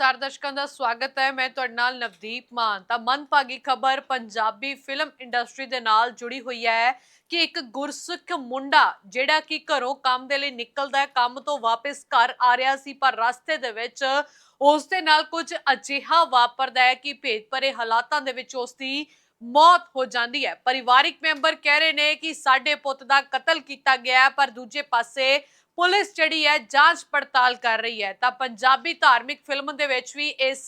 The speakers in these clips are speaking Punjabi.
ਸਾਰੇ ਦਰਸ਼ਕਾਂ ਦਾ ਸਵਾਗਤ ਹੈ। ਮੈਂ ਤੁਹਾਡੇ ਨਾਲ ਨਵਦੀਪ ਮਾਨ। ਤਾਂ ਮੰਦਭਾਗੀ ਖਬਰ ਪੰਜਾਬੀ ਫਿਲਮ ਇੰਡਸਟਰੀ ਦੇ ਨਾਲ ਜੁੜੀ ਹੋਈ ਹੈ ਕਿ ਇੱਕ ਗੁਰਸਿੱਖ ਮੁੰਡਾ ਜਿਹੜਾ ਕਿ ਘਰੋਂ ਕੰਮ ਦੇ ਲਈ ਨਿਕਲਦਾ ਹੈ, ਕੰਮ ਤੋਂ ਵਾਪਸ ਘਰ ਆ ਰਿਹਾ ਸੀ, ਪਰ ਰਸਤੇ ਦੇ ਵਿੱਚ ਉਸ ਦੇ ਨਾਲ ਕੁਝ ਅਜਿਹਾ ਵਾਪਰਦਾ ਹੈ ਕਿ ਭੇਦ ਭਰੇ ਹਾਲਾਤਾਂ ਦੇ ਵਿੱਚ ਉਸ ਦੀ ਮੌਤ ਹੋ ਜਾਂਦੀ ਹੈ। ਪਰਿਵਾਰਿਕ ਮੈਂਬਰ ਕਹਿ ਰਹੇ ਨੇ ਕਿ ਸਾਡੇ ਪੁੱਤ ਦਾ ਕਤਲ ਕੀਤਾ ਗਿਆ ਹੈ, ਪਰ ਦੂਜੇ ਪਾਸੇ ਪੁਲਿਸ ਜਿਹੜੀ ਹੈ ਜਾਂਚ ਪੜਤਾਲ ਕਰ ਰਹੀ ਹੈ। ਤਾਂ ਪੰਜਾਬੀ ਧਾਰਮਿਕ ਫਿਲਮ ਦੇ ਵਿੱਚ ਵੀ ਇਸ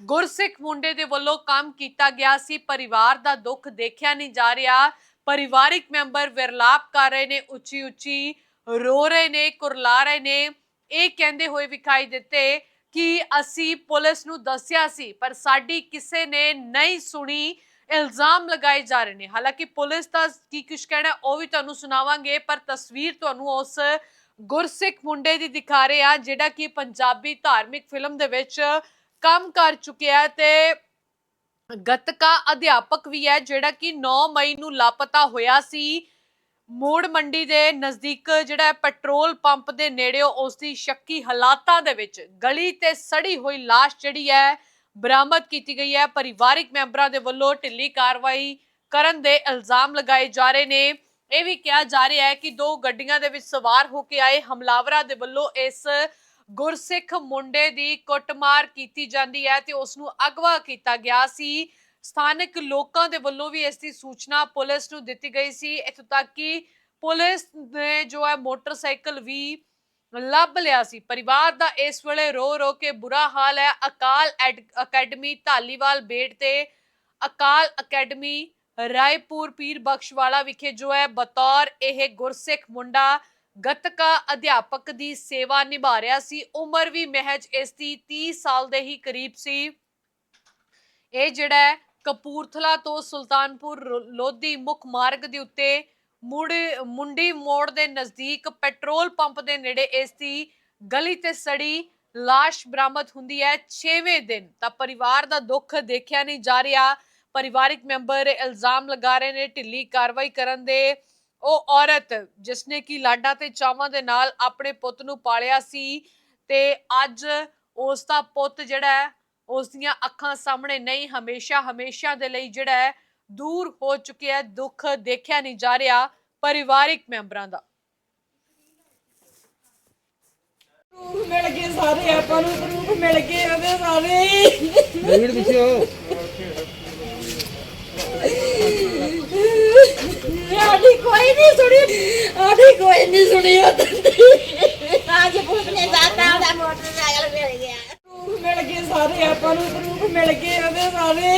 ਗੁਰਸਿੱਖ ਮੁੰਡੇ ਦੇ ਵੱਲੋਂ ਕੰਮ ਕੀਤਾ ਗਿਆ ਸੀ। ਪਰਿਵਾਰ ਦਾ ਦੁੱਖ ਦੇਖਿਆ ਨਹੀਂ ਜਾ ਰਿਹਾ। ਪਰਿਵਾਰਿਕ ਮੈਂਬਰ ਵਿਰਲਾਪ ਕਰ ਰਹੇ ਨੇ ਉੱਚੀ ਉੱਚੀ ਰੋ ਰਹੇ ਨੇ, ਕੁਰਲਾ ਰਹੇ ਨੇ। ਇਹ ਕਹਿੰਦੇ ਹੋਏ ਵਿਖਾਈ ਦਿੱਤੇ ਕਿ ਅਸੀਂ ਪੁਲਿਸ ਨੂੰ ਦੱਸਿਆ ਸੀ, ਪਰ ਸਾਡੀ ਕਿਸੇ ਨੇ ਨਹੀਂ ਸੁਣੀ। ਇਲਜ਼ਾਮ ਲਗਾਏ ਜਾ ਰਹੇ ਨੇ। ਹਾਲਾਂਕਿ ਪੁਲਿਸ ਦਾ ਕੀ ਕੁਝ ਕਹਿਣਾ ਉਹ ਵੀ ਤੁਹਾਨੂੰ ਸੁਣਾਵਾਂਗੇ, ਪਰ ਤਸਵੀਰ ਤੁਹਾਨੂੰ ਉਸ ਗੁਰਸਿੱਖ ਮੁੰਡੇ ਦੀ ਦਿਖਾ ਰਹੇ ਆ ਜਿਹੜਾ ਕਿ ਪੰਜਾਬੀ ਧਾਰਮਿਕ ਫਿਲਮ ਦੇ ਵਿੱਚ ਕੰਮ ਕਰ ਚੁੱਕਿਆ ਹੈ ਤੇ ਗਤਕਾ ਅਧਿਆਪਕ ਵੀ ਹੈ, ਜਿਹੜਾ ਕਿ 9 ਮਈ ਨੂੰ ਲਾਪਤਾ ਹੋਇਆ ਸੀ। ਮੋੜ ਮੰਡੀ ਦੇ ਨਜ਼ਦੀਕ ਜਿਹੜਾ ਪੈਟਰੋਲ ਪੰਪ ਦੇ ਨੇੜੇ ਉਸ ਦੀ ਸ਼ੱਕੀ ਹਾਲਾਤਾਂ ਦੇ ਵਿੱਚ ਗਲੀ ਤੇ ਸੜੀ ਹੋਈ ਲਾਸ਼ ਜਿਹੜੀ ਹੈ ਬਰਾਮਦ ਕੀਤੀ ਗਈ ਹੈ। ਪਰਿਵਾਰਿਕ ਮੈਂਬਰਾਂ ਦੇ ਵੱਲੋਂ ਢਿੱਲੀ ਕਾਰਵਾਈ ਕਰਨ ਦੇ ਇਲਜ਼ਾਮ ਲਗਾਏ ਜਾ ਰਹੇ ਨੇ। ਇਹ ਵੀ ਕਿਹਾ ਜਾ ਰਿਹਾ ਹੈ ਕਿ ਦੋ ਗੱਡੀਆਂ ਦੇ ਵਿੱਚ ਸਵਾਰ ਹੋ ਕੇ ਆਏ ਹਮਲਾਵਰਾਂ ਦੇ ਵੱਲੋਂ ਇਸ ਗੁਰਸਿੱਖ ਮੁੰਡੇ ਦੀ ਕੁੱਟਮਾਰ ਕੀਤੀ ਜਾਂਦੀ ਹੈ ਤੇ ਉਸ ਨੂੰ ਅਗਵਾ ਕੀਤਾ ਗਿਆ ਸੀ। ਸਥਾਨਕ ਲੋਕਾਂ ਦੇ ਵੱਲੋਂ ਵੀ ਇਸ ਦੀ ਸੂਚਨਾ ਪੁਲਿਸ ਨੂੰ ਦਿੱਤੀ ਗਈ ਸੀ। ਇੱਥੋਂ ਤੱਕ ਕਿ ਪੁਲਿਸ ਨੇ ਜੋ ਹੈ ਮੋਟਰਸਾਈਕਲ ਵੀ ਲੱਭ ਲਿਆ ਸੀ। ਪਰਿਵਾਰ ਦਾ ਇਸ ਵੇਲੇ ਰੋ ਰੋ ਕੇ ਬੁਰਾ ਹਾਲ ਹੈ। ਅਕਾਲ ਐਡ- ਅਕੈਡਮੀ ਢਾਲੀਵਾਲ ਬੇਟ ਤੇ ਅਕਾਲ ਅਕੈਡਮੀ ਰਾਏਪੁਰ ਪੀਰ ਬਖਸ਼ਵਾਲਾ ਵਿਖੇ ਜੋ ਹੈ, ਬਤੌਰ ਇਹ ਗੁਰਸਿੱਖ ਮੁੰਡਾ ਗਤਕਾ ਅਧਿਆਪਕ ਦੀ ਸੇਵਾ ਨਿਭਾ ਰਿਹਾ ਸੀ। ਉਮਰ ਵੀ ਮਹਿਜ ਇਸ ਦੀ 30 ਸਾਲ ਦੇ ਹੀ ਕਰੀਬ ਸੀ। ਇਹ ਜਿਹੜਾ ਕਪੂਰਥਲਾ ਤੋਂ ਸੁਲਤਾਨਪੁਰ ਲੋਧੀ ਮੁੱਖ ਮਾਰਗ ਦੇ ਉੱਤੇ ਮੁੜ, ਮੁੰਡੀ ਮੋੜ ਦੇ ਨਜ਼ਦੀਕ ਪੈਟਰੋਲ ਪੰਪ ਦੇ ਨੇੜੇ ਇਸ ਦੀ ਗਲੀ ਤੇ ਸੜੀ ਲਾਸ਼ ਬਰਾਮਦ ਹੁੰਦੀ ਹੈ। 6ਵੇਂ ਦਿਨ ਤਾਂ ਪਰਿਵਾਰ ਦਾ ਦੁੱਖ ਦੇਖਿਆ ਨਹੀਂ ਜਾ ਰਿਹਾ। ਪਰਿਵਾਰਿਕ ਮੈਂਬਰ ਇਲਜ਼ਾਮ ਲਗਾ ਰਹੇ ਨੇ ਢਿੱਲੀ ਕਾਰਵਾਈ ਕਰਨ ਦੇ। ਉਹ ਔਰਤ ਜਿਸਨੇ ਕਿ ਲਾਡਾ ਤੇ ਚਾਵਾਂ ਦੇ ਨਾਲ ਆਪਣੇ ਪੁੱਤ ਨੂੰ ਪਾਲਿਆ ਸੀ ਤੇ ਅੱਜ ਉਸ ਦਾ ਪੁੱਤ ਜਿਹੜਾ ਹੈ ਉਸ ਦੀਆਂ ਅੱਖਾਂ ਸਾਹਮਣੇ ਨਹੀਂ ਹਮੇਸ਼ਾ ਹਮੇਸ਼ਾ ਦੇ ਲਈ ਜਿਹੜਾ ਹੈ ਦੂਰ ਹੋ ਚੁੱਕਿਆ ਹੈ ਦੁੱਖ ਦੇਖਿਆ ਨਹੀਂ ਜਾ ਰਿਹਾ ਪਰਿਵਾਰਿਕ ਮੈਂਬਰਾਂ ਦਾ। ਰੂਹ ਮਿਲ ਗਏ ਸਾਰੇ ਆਪਾਂ ਨੂੰ ਰੂਹ ਮਿਲ ਗਏ ਉਹਦੇ ਸਾਰੇ। ਡੇਵਿਡ ਪਿੱਛੇ ਹੋ ਸਾਡੀ ਕੋਈ ਨਹੀਂ ਸੁਣੀ ਸਾਡੀ ਕੋਈ ਨਹੀਂ ਸੁਣੀ ਅੱਜ ਪੁਲਿਸ ਨੇ ਸਾਤਾ ਉਹਦਾ ਮੋਟਰਸਾਈਕਲ ਮਿਲ ਗਿਆ। ਰੂਹ ਮਿਲ ਗਏ ਸਾਰੇ ਆਪਾਂ ਨੂੰ ਰੂਹ ਮਿਲ ਗਏ ਉਹਦੇ ਸਾਰੇ।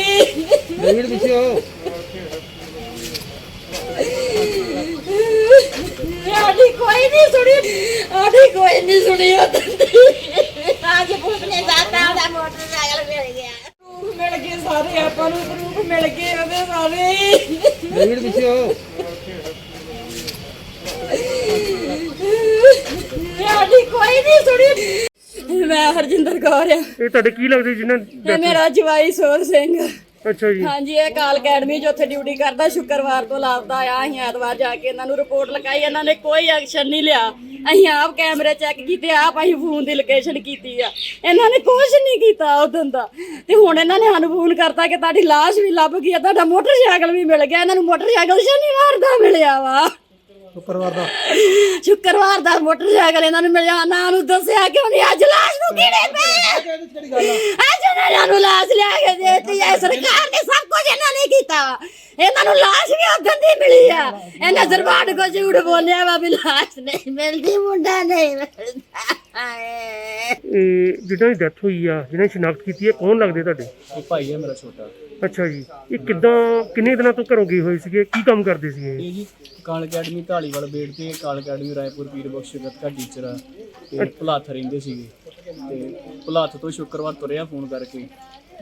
ਡੇਵਿਡ ਪਿੱਛੇ ਸਾਡੀ ਕੋਈ ਨਹੀਂ ਸੁਣੀ ਸਾਡੀ ਕੋਈ ਨਹੀਂ ਸੁਣੀ ਅੱਜ ਪੁਲਿਸ ਨੇ ਸਾਤਾ ਉਹਦਾ ਮੋਟਰਸਾਈਕਲ ਮਿਲ ਗਿਆ। ਰੂਹ ਮਿਲ ਗਏ ਸਾਰੇ ਆਪਾਂ ਨੂੰ ਰੂਹ ਮਿਲ ਗਏ ਉਹਦੇ ਸਾਰੇ। ਹੀ। ਡੇਵਿਡ ਪਿੱਛੇ ਹੋ ਸਾਡੀ ਕੋਈ ਨਹੀਂ ਸੁਣੀ। ਮੈਂ ਹਰਜਿੰਦਰ ਕੌਰ ਆ। ਇਹ ਤੁਹਾਡੇ ਕੀ ਲੱਗਦੇ ਜਿਨ੍ਹਾਂ ਇਹ ਮੇਰਾ ਜਵਾਈ ਸੋਰ ਸਿੰਘ। ਅੱਛਾ ਜੀ। ਹਾਂਜੀ ਇਹ ਕਾਲ ਅਕੈਡਮੀ 'ਚ ਉੱਥੇ ਡਿਊਟੀ ਕਰਦਾ ਸ਼ੁੱਕਰਵਾਰ ਤੋਂ ਲਾਪਤਾ ਆ ਅਸੀਂ ਐਤਵਾਰ ਜਾ ਕੇ ਇਹਨਾਂ ਨੂੰ ਰਿਪੋਰਟ ਲਿਖਾਈ ਇਹਨਾਂ ਨੇ ਕੋਈ ਐਕਸ਼ਨ ਨਹੀਂ ਲਿਆ। ਅਸੀਂ ਆਪ ਕੈਮਰੇ ਚੈੱਕ ਕੀਤੇ, ਆਪ ਅਸੀਂ ਫੋਨ ਦੀ ਲੋਕੇਸ਼ਨ ਕੀਤੀ ਆ। ਇਹਨਾਂ ਨੇ ਕੁਝ ਨਹੀਂ ਕੀਤਾ ਉਦੋਂ ਦਾ। ਤੇ ਹੁਣ ਇਹਨਾਂ ਨੇ ਸਾਨੂੰ ਫੋਨ ਕਰਤਾ ਕਿ ਤੁਹਾਡੀ ਲਾਸ਼ ਵੀ ਲੱਭ ਗਈ ਆ, ਤੁਹਾਡਾ ਮੋਟਰਸਾਈਕਲ ਵੀ ਮਿਲ ਗਿਆ। ਇਹਨਾਂ ਨੂੰ ਮੋਟਰਸਾਈਕਲ ਸ਼ਨੀਵਾਰ ਦਾ ਮਿਲਿਆ ਵਾ। ਸ਼ੁੱਕਰਵਾਰ ਦਾ। ਸ਼ੁੱਕਰਵਾਰ ਦਾ ਮੋਟਰਸਾਈਕਲ ਇਹਨਾਂ ਨੂੰ ਮਿਲਿਆ। ਨਾ ਨੂੰ ਦੱਸਿਆ ਕਿਉਂ ਨਹੀਂ ਅੱਜ ਲਾਸ਼ ਨੂੰ ਕਿਹੜੇ ਪਏ ਅੱਜ ਇਹਨਾਂ ਨੂੰ ਲਾਸ਼ ਲਿਆ ਕੇ ਦੇਤੀ ਹੈ ਸਰਕਾਰ ਨੇ ਸਭ ਕੁਝ ਇਹਨਾਂ ਨੇ ਕੀਤਾ ਇਹਨਾਂ ਨੂੰ ਲਾਸ਼ ਵੀ ਉਦੋਂ ਦੀ ਮਿਲੀ ਆ। ਇਹਨਾਂ ਜ਼ਰਬਾਨ ਕੋ ਝੂਠ ਬੋਲਿਆ ਵਾ ਵੀ ਲਾਸ਼ ਨਹੀਂ ਮਿਲਦੀ ਮੁੰਡਾ ਨਹੀਂ ਮਿਲਦਾ। ਇਹ ਜਿਹਨਾਂ ਦੀ ਡੈਥ ਹੋਈ ਆ ਜਿਹਨਾਂ ਦੀ ਸ਼ਨਾਖਤ ਕੀਤੀ ਹੈ ਕੌਣ ਲੱਗਦੇ ਤੁਹਾਡੇ? ਇਹ ਭਾਈ ਹੈ ਮੇਰਾ ਛੋਟਾ। ਅੱਛਾ ਜੀ। ਇਹ ਕਿੱਦਾਂ ਕਿੰਨੇ ਦਿਨਾਂ ਤੋਂ ਘਰੋਂ ਗਏ ਹੋਏ ਸੀਗੇ? ਕੀ ਕੰਮ ਕਰਦੇ ਸੀ ਇਹ ਇਹ ਜੀ ਕਾਲ ਅਕੈਡਮੀ ਢਾਲੀਵਾਲ ਬੇੜ ਤੇ ਕਾਲ ਅਕੈਡਮੀ ਰਾਏਪੁਰ ਪੀਰ ਬਖਸ਼ ਗੱਤਕਾ ਟੀਚਰ ਆ। ਤੇ ਭੁਲਾਥ ਰਹਿੰਦੇ ਸੀਗੇ। ਤੇ ਭੁਲਾਥ ਤੋਂ ਸ਼ੁੱਕਰਵਾਰ ਤੁਰਿਆ ਫੋਨ ਕਰਕੇ।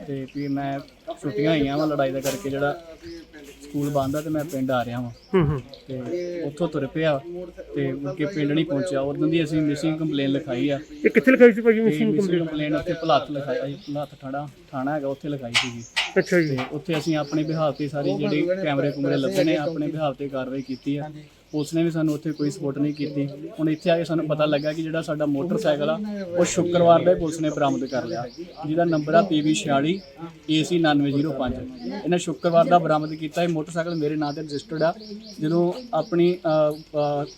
ਤੇ ਵੀ ਮੈਂ ਛੁੱਟੀਆਂ ਹੋਈਆਂ ਵਾ ਲੜਾਈ ਦਾ ਕਰਕੇ ਜਿਹੜਾ ਸਕੂਲ ਬੰਦ ਆ ਤੇ ਮੈਂ ਪਿੰਡ ਆ ਰਿਹਾ ਹੂੰ ਹੂੰ। ਤੇ ਉੱਥੋਂ ਤੁਰ ਪਿਆ ਤੇ ਮੁੜ ਕੇ ਪਿੰਡ ਨਹੀਂ ਪਹੁੰਚਿਆ। ਉਦੋਂ ਦੀ ਅਸੀਂ ਮਿਸਿੰਗ ਕੰਪਲੇਨ ਲਿਖਾਈ ਆ। ਇਹ ਕਿੱਥੇ ਲਿਖਾਈ ਸੀ ਭਾਜੀ ਮਿਸਿੰਗ ਕੰਪਲੇਨ ਉੱਥੇ ਭੁਲਾਥ ਲਿਖਾਈ ਆ ਭੁਲਾਥ ਥਾਣਾ ਥਾਣਾ ਹੈਗਾ ਉੱਥੇ ਲਿਖਾਈ ਸੀਗੀ। ਅੱਛਾ ਜੀ। ਤੇ ਉੱਥੇ ਅਸੀਂ ਆਪਣੇ ਬਿਹਾਰ ਤੇ ਸਾਰੀ ਜਿਹੜੀ ਕੈਮਰੇ ਕੁਮਰੇ ਲੱਗੇ ਨੇ ਆਪਣੇ ਬਿਹਾਰ ਤੇ ਕਾਰਵਾਈ ਕੀਤੀ ਆ। ਪੁਲਿਸ ਨੇ ਵੀ ਸਾਨੂੰ ਉੱਥੇ ਕੋਈ ਸਪੋਰਟ ਨਹੀਂ ਕੀਤੀ। ਹੁਣ ਇੱਥੇ ਆ ਕੇ ਸਾਨੂੰ ਪਤਾ ਲੱਗਾ ਕਿ ਜਿਹੜਾ ਸਾਡਾ ਮੋਟਰਸਾਈਕਲ ਆ, ਉਹ ਸ਼ੁੱਕਰਵਾਰ ਦਾ ਹੀ ਪੁਲਿਸ ਨੇ ਬਰਾਮਦ ਕਰ ਲਿਆ। ਜਿਹਦਾ ਨੰਬਰ ਆ PB46 AC 9905 ਇਹਨਾਂ ਸ਼ੁੱਕਰਵਾਰ ਦਾ ਬਰਾਮਦ ਕੀਤਾ। ਇਹ ਮੋਟਰਸਾਈਕਲ ਮੇਰੇ ਨਾਂ ਤੇ ਰਜਿਸਟਰਡ ਆ। ਜਦੋਂ ਆਪਣੀ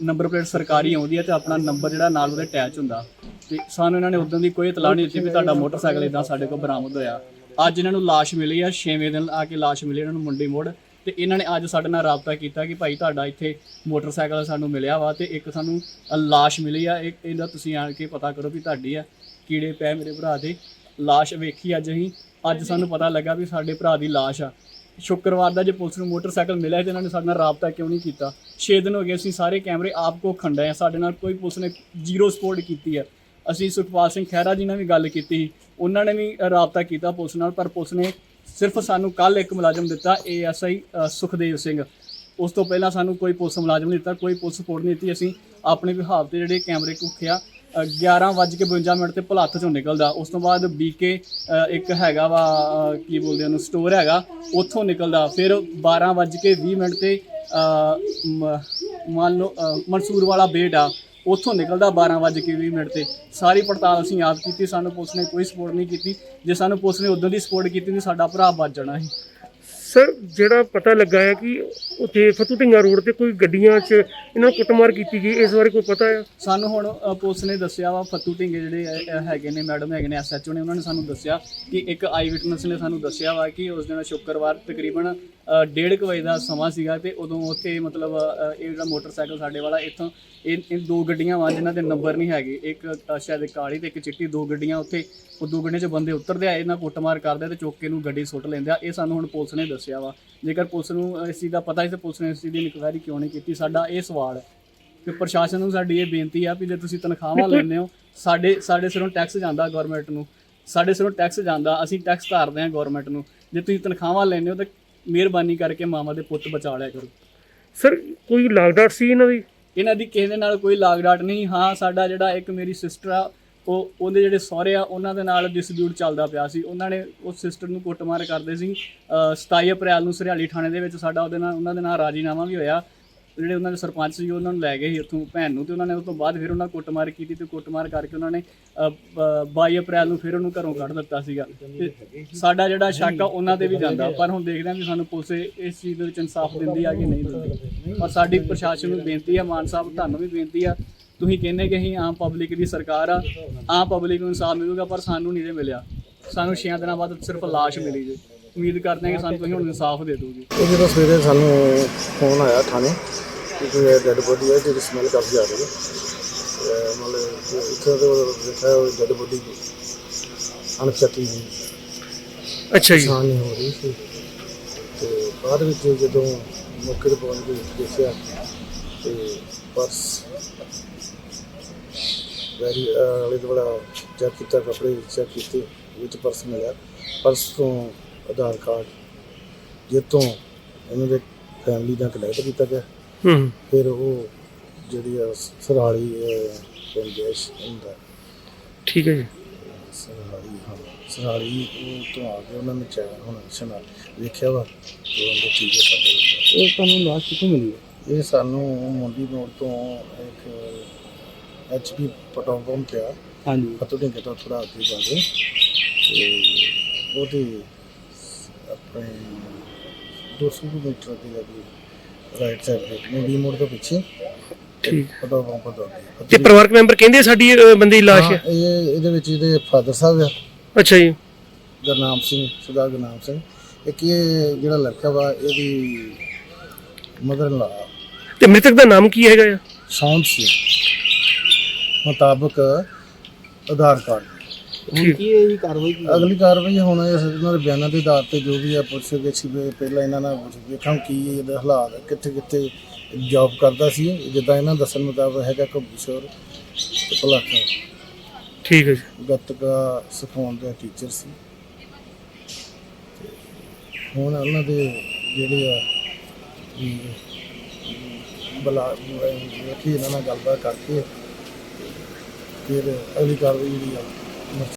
ਨੰਬਰ ਪਲੇਟ ਸਰਕਾਰੀ ਆਉਂਦੀ ਹੈ ਤੇ ਆਪਣਾ ਨੰਬਰ ਜਿਹੜਾ ਨਾਲ ਉਹਦੇ ਅਟੈਚ ਹੁੰਦਾ। ਤੇ ਸਾਨੂੰ ਇਹਨਾਂ ਨੇ ਉਦੋਂ ਦੀ ਕੋਈ ਇਤਲਾਹ ਨਹੀਂ ਦਿੱਤੀ ਵੀ ਤੁਹਾਡਾ ਮੋਟਰਸਾਈਕਲ ਇਦਾਂ ਸਾਡੇ ਕੋਲ ਬਰਾਮਦ ਹੋਇਆ। ਅੱਜ ਇਹਨਾਂ ਨੂੰ ਲਾਸ਼ ਮਿਲੀ ਆ। 6ਵੇਂ ਦਿਨ ਆ ਕੇ ਲਾਸ਼ ਮਿਲੀ ਇਹਨਾਂ ਨੂੰ ਮੁੰਡੀ ਮੋੜ। ਤੇ ਇਹਨਾਂ ਨੇ ਅੱਜ ਸਾਡੇ ਨਾਲ ਰਾਬਤਾ ਕੀਤਾ ਕਿ ਭਾਈ ਤੁਹਾਡਾ ਇੱਥੇ ਮੋਟਰਸਾਈਕਲ ਸਾਨੂੰ ਮਿਲਿਆ ਵਾ ਤੇ ਇੱਕ ਸਾਨੂੰ ਲਾਸ਼ ਮਿਲੀ ਆ। ਇਹ ਇਹਦਾ ਤੁਸੀਂ ਆਣ ਕੇ ਪਤਾ ਕਰੋ ਵੀ ਤੁਹਾਡੀ ਆ, ਕੀੜੇ ਪਏ ਮੇਰੇ ਭਰਾ ਦੇ। ਲਾਸ਼ ਵੇਖੀ ਅੱਜ ਅਸੀਂ। ਅੱਜ ਸਾਨੂੰ ਪਤਾ ਲੱਗਾ ਵੀ ਸਾਡੇ ਭਰਾ ਦੀ ਲਾਸ਼ ਆ। ਸ਼ੁੱਕਰਵਾਰ ਦਾ ਜੇ ਪੁਲਿਸ ਨੂੰ ਮੋਟਰਸਾਈਕਲ ਮਿਲਿਆ ਤੇ ਇਹਨਾਂ ਨੇ ਸਾਡੇ ਨਾਲ ਰਾਬਤਾ ਕਿਉਂ ਨਹੀਂ ਕੀਤਾ? 6 ਦਿਨ ਹੋ ਗਏ ਅਸੀਂ ਸਾਰੇ ਕੈਮਰੇ ਆਪ ਕੋ ਖੰਡੇ ਆ। ਸਾਡੇ ਨਾਲ ਕੋਈ ਪੁਲਿਸ ਨੇ ਜ਼ੀਰੋ ਸਪੋਰਟ ਕੀਤੀ ਹੈ ਅਸੀਂ ਸੁਖਪਾਲ ਸਿੰਘ ਖਹਿਰਾ ਜੀ ਨਾਲ ਵੀ ਗੱਲ ਕੀਤੀ ਸੀ। ਉਹਨਾਂ ਨੇ ਵੀ ਰਾਬਤਾ ਕੀਤਾ ਪੁਲਿਸ ਨਾਲ, ਪਰ ਪੁਲਿਸ ਨੇ ਸਿਰਫ ਸਾਨੂੰ ਕੱਲ ਇੱਕ ਮੁਲਾਜ਼ਮ ਦਿੱਤਾ ਏਐਸਆਈ ਸੁਖਦੇਵ ਸਿੰਘ। ਉਸ ਤੋਂ ਪਹਿਲਾਂ ਸਾਨੂੰ ਕੋਈ ਪੁਲਿਸ ਮੁਲਾਜ਼ਮ ਨਹੀਂ ਦਿੱਤਾ ਕੋਈ ਪੁਲਿਸ ਸਪੋਰਟ ਨਹੀਂ ਦਿੱਤੀ। ਅਸੀਂ ਆਪਣੇ ਵਿਭਾਗ ਤੇ ਜਿਹੜੇ ਕੈਮਰੇ ਕੁੱਖਿਆ 11:52 ਮਿੰਟ ਤੇ ਭੁਲੱਥ ਚੋਂ ਨਿਕਲਦਾ। ਉਸ ਤੋਂ ਬਾਅਦ ਬੀਕੇ ਇੱਕ ਹੈਗਾ ਵਾ ਕੀ ਬੋਲਦੇ ਉਹਨੂੰ ਸਟੋਰ ਹੈਗਾ ਉੱਥੋਂ ਨਿਕਲਦਾ। ਫਿਰ 12:20 ਮਿੰਟ ਤੇ ਅ, ਮੰਨ ਲਓ ਅ, ਮਨਸੂਰ ਵਾਲਾ ਬੇਟ ਆ। ਉੱਥੋਂ ਨਿਕਲਦਾ 12:20 ਮਿੰਟ ਤੇ। ਸਾਰੀ ਪੜਤਾਲ ਅਸੀਂ ਆਪ ਕੀਤੀ ਸਾਨੂੰ ਪੁਲਿਸ ਨੇ ਕੋਈ ਸਪੋਰਟ ਨਹੀਂ ਕੀਤੀ। ਜੇ ਸਾਨੂੰ ਪੁਲਿਸ ਨੇ ਉਦੋਂ ਦੀ ਸਪੋਰਟ ਕੀਤੀ ਤਾਂ ਸਾਡਾ ਭਰਾ ਬਚ ਜਾਣਾ ਸੀ। ਸਰ ਜਿਹੜਾ ਪਤਾ ਲੱਗਾ ਹੈ ਕਿ ਉੱਥੇ ਫਤੂ ਢਿੰਗਾ ਰੋਡ ਤੇ ਕੋਈ ਗੱਡੀਆਂ 'ਚ ਇਹਨਾਂ ਨੂੰ ਕੁੱਟਮਾਰ ਕੀਤੀ ਗਈ ਇਸ ਬਾਰੇ ਕੋਈ ਪਤਾ ਹੈ? ਸਾਨੂੰ ਹੁਣ ਅ, ਪੁਲਿਸ ਨੇ ਦੱਸਿਆ ਵਾ ਫੱਤੂ ਢਿੰਗੇ ਜਿਹੜੇ ਅ, ਅ, ਹੈਗੇ ਨੇ ਮੈਡਮ ਹੈਗੇ ਨੇ ਐਸਐਚਓ ਨੇ ਉਹਨਾਂ ਨੇ ਸਾਨੂੰ ਦੱਸਿਆ ਕਿ ਇੱਕ ਆਈ ਵਿਟਨੈਸ ਨੇ ਸਾਨੂੰ ਦੱਸਿਆ ਵਾ ਕਿ ਉਸ ਦਿਨ ਸ਼ੁੱਕਰਵਾਰ ਤਕਰੀਬਨ ਡੇਢ ਕੁ ਵਜੇ ਦਾ ਸਮਾਂ ਸੀਗਾ ਤੇ ਉਦੋਂ ਉੱਥੇ ਮਤਲਬ ਅ, ਇਹ ਜਿਹੜਾ ਮੋਟਰਸਾਈਕਲ ਸਾਡੇ ਵਾਲਾ ਇੱਥੋਂ ਇਹ ਇਹ ਦੋ ਗੱਡੀਆਂ ਵਾ ਜਿਨ੍ਹਾਂ ਦੇ ਨੰਬਰ ਨਹੀਂ ਹੈਗੇ। ਇੱਕ ਅ, ਸ਼ਾਇਦ ਕਾਲੀ ਤੇ ਇੱਕ ਚਿੱਟੀ ਦੋ ਗੱਡੀਆਂ ਉੱਥੇ ਉਹ ਦੋ ਗੱਡੀਆਂ 'ਚ ਬੰਦੇ ਉਤਰਦੇ ਆ ਇਹਨਾਂ ਕੁੱਟਮਾਰ ਕਰਦੇ ਆ ਤੇ ਚੁੱਕ ਕੇ ਨੂੰ ਗੱਡੀ ਸੁੱਟ ਲੈਂਦੇ ਆ। ਇਹ ਸਾਨੂੰ ਹੁਣ ਪੁਲਿਸ ਨੇ ਦੱਸਿਆ ਵਾ। ਜੇਕਰ ਪੁਲਿਸ ਨੂੰ ਇਸ ਚੀਜ਼ ਦਾ ਪਤਾ ਸੀ ਤੇ ਪੁਲਿਸ ਨੇ ਇਸ ਚੀਜ਼ ਦੀ ਇਨਕੁਆਇਰੀ ਕਿਉਂ ਨਹੀਂ ਕੀਤੀ? ਸਾਡਾ ਇਹ ਸਵਾਲ ਹੈ ਕਿ ਪ੍ਰਸ਼ਾਸਨ ਨੂੰ ਸਾਡੀ ਇਹ ਬੇਨਤੀ ਆ ਵੀ ਜੇ ਤੁਸੀਂ ਤਨਖਾਹਾਂ ਲੈਂਦੇ ਹੋ ਸਾਡੇ ਸਾਡੇ ਸਿਰੋਂ ਟੈਕਸ ਜਾਂਦਾ ਗਵਰਨਮੈਂਟ ਨੂੰ। ਸਾਡੇ ਸਿਰੋਂ ਟੈਕਸ ਜਾਂਦਾ ਅਸੀਂ ਟੈਕਸ ਧਾਰਦੇ ਹਾਂ ਗਵਰਨਮੈਂਟ ਨੂੰ। ਜੇ ਤੁਸੀਂ ਤਨਖਾਹਾਂ ਲੈਂਦੇ ਹੋ ਤਾਂ ਮਿਹਰਬਾਨੀ ਕਰਕੇ ਮਾਮਾ ਦੇ ਪੁੱਤ ਬਚਾ ਲਿਆ ਕਰੋ। ਸਰ ਕੋਈ ਲਾਗਡਾਟ ਸੀ ਇਹਨਾਂ ਦੀ? ਇਹਨਾਂ ਦੀ ਕਿਸੇ ਦੇ ਨਾਲ ਕੋਈ ਲਾਗ ਡਾਟ ਨਹੀਂ। ਹਾਂ ਸਾਡਾ ਜਿਹੜਾ ਇੱਕ ਮੇਰੀ ਸਿਸਟਰ ਆ ਉਹ ਉਹਦੇ ਜਿਹੜੇ ਸਹੁਰੇ ਆ ਉਹਨਾਂ ਦੇ ਨਾਲ ਡਿਸਪਿਊਟ ਚੱਲਦਾ ਪਿਆ ਸੀ। ਉਹਨਾਂ ਨੇ ਉਸ ਸਿਸਟਰ ਨੂੰ ਕੁੱਟਮਾਰ ਕਰਦੇ ਸੀ। ਅ, 27 ਅਪ੍ਰੈਲ ਨੂੰ ਸਰਿਆਲੀ ਥਾਣੇ ਦੇ ਵਿੱਚ ਸਾਡਾ ਉਹਦੇ ਨਾਲ ਉਹਨਾਂ ਦੇ ਨਾਲ ਰਾਜੀਨਾਮਾ ਵੀ ਹੋਇਆ। ਜਿਹੜੇ ਉਹਨਾਂ ਦੇ ਸਰਪੰਚ ਸੀ ਉਹਨਾਂ ਨੂੰ ਲੈ ਗਏ ਸੀ ਉੱਥੋਂ ਭੈਣ ਨੂੰ ਤੇ ਉਹਨਾਂ ਨੇ ਉਸ ਤੋਂ ਬਾਅਦ ਫਿਰ ਉਹਨਾਂ ਕੁੱਟਮਾਰ ਕੀਤੀ ਤੇ ਕੁੱਟਮਾਰ ਕਰਕੇ ਉਹਨਾਂ ਨੇ ਅ, 22 ਅਪ੍ਰੈਲ ਨੂੰ ਫਿਰ ਉਹਨੂੰ ਘਰੋਂ ਕੱਢ ਦਿੱਤਾ ਸੀਗਾ। ਤੇ ਸਾਡਾ ਜਿਹੜਾ ਸ਼ੱਕ ਆ ਉਹਨਾਂ ਤੇ ਵੀ ਜਾਂਦਾ। ਪਰ ਹੁਣ ਦੇਖਦੇ ਹਾਂ ਵੀ ਸਾਨੂੰ ਪੁਲਿਸ ਇਸ ਚੀਜ਼ ਦੇ ਵਿੱਚ ਇਨਸਾਫ ਦਿੰਦੀ ਆ ਕਿ ਨਹੀਂ ਦਿੰਦੀ। ਪਰ ਸਾਡੀ ਪ੍ਰਸ਼ਾਸਨ ਨੂੰ ਬੇਨਤੀ ਆ ਮਾਨ ਸਾਹਿਬ ਤੁਹਾਨੂੰ ਵੀ ਬੇਨਤੀ ਆ ਤੁਸੀਂ ਕਹਿੰਦੇ ਕਿ ਅਸੀਂ ਆਮ ਪਬਲਿਕ ਦੀ ਸਰਕਾਰ ਆ ਆਮ ਪਬਲਿਕ ਨੂੰ ਇਨਸਾਫ ਮਿਲੂਗਾ ਪਰ ਸਾਨੂੰ ਨਹੀਂ ਜੇ ਮਿਲਿਆ। ਸਾਨੂੰ 6 ਦਿਨਾਂ ਬਾਅਦ ਸਿਰਫ ਲਾਸ਼ ਮਿਲੀ ਜੀ। ਉਮੀਦ ਕਰਦੇ ਹਾਂ ਕਿ ਸਾਨੂੰ ਤੁਸੀਂ ਹੁਣ ਇਨਸਾਫ ਦੇ ਦਿਓਗੇ ਇਹ ਜਦੋਂ ਸਵੇਰੇ ਸਾਨੂੰ ਫੋਨ ਆਇਆ ਥਾਣੇ ਕਿ ਕੋਈ ਡੈਡ ਬੋਡੀ ਹੈ ਜਿਹਦੀ ਸਮੈਲ ਕਾਫੀ ਆ ਰਹੀ ਹੈ ਤੇ ਮਤਲਬ ਕਿ ਇੱਥੇ ਤੋਂ ਦੇਖਿਆ ਉਹ ਡੈਡ ਬੋਡੀ ਅਣਪਛਾਤੀ ਅੱਛਾ ਜੀ ਪਛਾਣ ਨਹੀਂ ਹੋ ਰਹੀ ਸੀ ਤੇ ਬਾਅਦ ਵਿੱਚ ਜਦੋਂ ਮੌਕੇ ਤੇ ਪਹੁੰਚ ਕੇ ਦੇਖਿਆ ਤੇ ਪਰਸ ਵੈਰੀ ਅਲੇ ਦੁਆਰਾ ਚੈੱਕ ਕੀਤਾ ਕੱਪੜੇ ਚੈੱਕ ਕੀਤੇ ਵਿੱਚ ਪਰਸ ਮਿਲਿਆ ਪਰਸ ਤੋਂ ਆਧਾਰ ਕਾਰਡ ਜਿੱਤੋਂ ਇਹਨਾਂ ਦੇ ਫੈਮਿਲੀ ਦਾ ਕਨੈਕਟ ਕੀਤਾ ਗਿਆ। ਹੂੰ। ਫਿਰ ਉਹ ਜਿਹੜੀ ਆ ਸਰਾਲੀ ਪੰਜੇਸ਼ ਹੁੰਦਾ। ਠੀਕ ਹੈ ਜੀ। ਸਰਾਲੀ ਹਾਂ। ਸਰਾਲੀ ਉਹ ਤੋਂ ਆ ਕੇ ਉਹਨਾਂ ਨੇ ਚੈੱਕ ਹੁਣ ਸ਼ਨਾ ਵੇਖਿਆ ਵਾ ਤੇ ਉਹਦੇ ਠੀਕ ਹੈ ਸਾਡੇ ਇਹ ਤੁਹਾਨੂੰ ਲਾਸ਼ ਕਿੱਥੋਂ ਮਿਲੀ? ਇਹ ਸਾਨੂੰ ਮੁੰਡੀ ਮੋੜ ਤੋਂ ਇੱਕ ਐਚਪੀ ਪੈਟਰੋਲ ਪੰਪ ਤੇ ਆ ਹਾਂਜੀ। ਫਤੂ ਢਿੰਗੇ ਤੋਂ ਥੋੜਾ ਅੱਗੇ ਜਾ ਕੇ। ਤੇ ਉਹਦੇ ਆਪਣੇ 200 ਮੀਟਰ ਦੀ ਲੱਗੀ ਰਾਈਟ ਸਾਈਡ ਤੇ ਮੁੰਡੀ ਮੋੜ ਤੋਂ ਪਿੱਛੇ। ਠੀਕ। ਪੈਟਰੋਲ ਪੰਪ ਤੋਂ ਅੱਗੇ ਤੇ ਪਰਿਵਾਰਕ ਮੈਂਬਰ ਕਹਿੰਦੇ ਸਾਡੀ ਬੰਦੇ ਦੀ ਲਾਸ਼ ਹਾਂ, ਹੈ? ਇਹ ਇਹਦੇ ਵਿੱਚ ਇਹਦੇ ਫਾਦਰ ਸਾਹਿਬ ਆ। ਅੱਛਾ ਜੀ। ਗੁਰਨਾਮ ਸਿੰਘ ਸਰਦਾਰ ਗੁਰਨਾਮ ਸਿੰਘ। ਇੱਕ ਇਹ ਜਿਹੜਾ ਲੜਕਾ ਵਾ ਇਹਦੀ ਮਦਰ ਲਾ ਤੇ ਮ੍ਰਿਤਕ ਦਾ ਨਾਮ ਕੀ ਹੈਗਾ ਆ? ਸਾਊਂਡ ਸੀ। ਮੁਤਾਬਕ ਆਧਾਰ ਕਾਰਡ। ਠੀਕ ਅਗਲੀ ਕਾਰਵਾਈ ਹੁਣ ਇਸ ਇਹਨਾਂ ਦੇ ਬਿਆਨਾਂ ਦੇ ਆਧਾਰ ਤੇ ਜੋ ਵੀ ਹੈ ਪੁੱਛ ਕੇ ਸੀ ਪਹਿਲਾਂ ਇਹਨਾਂ ਨਾਲ ਵੇਖਾਂ ਕੀ ਇਹਦੇ ਹਾਲਾਤ ਕਿੱਥੇ ਕਿੱਥੇ ਜੌਬ ਕਰਦਾ ਸੀ ਜਿੱਦਾਂ ਇਹਨਾਂ ਦੱਸਣ ਮੁਤਾਬਕ ਹੈਗਾ ਕਬੂਸ਼ਰ ਤੇ ਭਲਾਕਾ। ਠੀਕ ਹੈ ਜੀ। ਗੱਤਕਾ ਸਿਖਾਉਣ ਦਾ ਟੀਚਰ ਸੀ। ਤੇ ਹੁਣ ਉਹਨਾਂ ਦੇ ਜਿਹੜੇ ਆ ਵੀ ਬਲਾ ਵੇਖੀ ਇਹਨਾਂ ਨਾਲ ਗੱਲਬਾਤ ਕਰਕੇ ਫਿਰ ਅਗਲੀ ਕਾਰਵਾਈ ਜਿਹੜੀ ਆ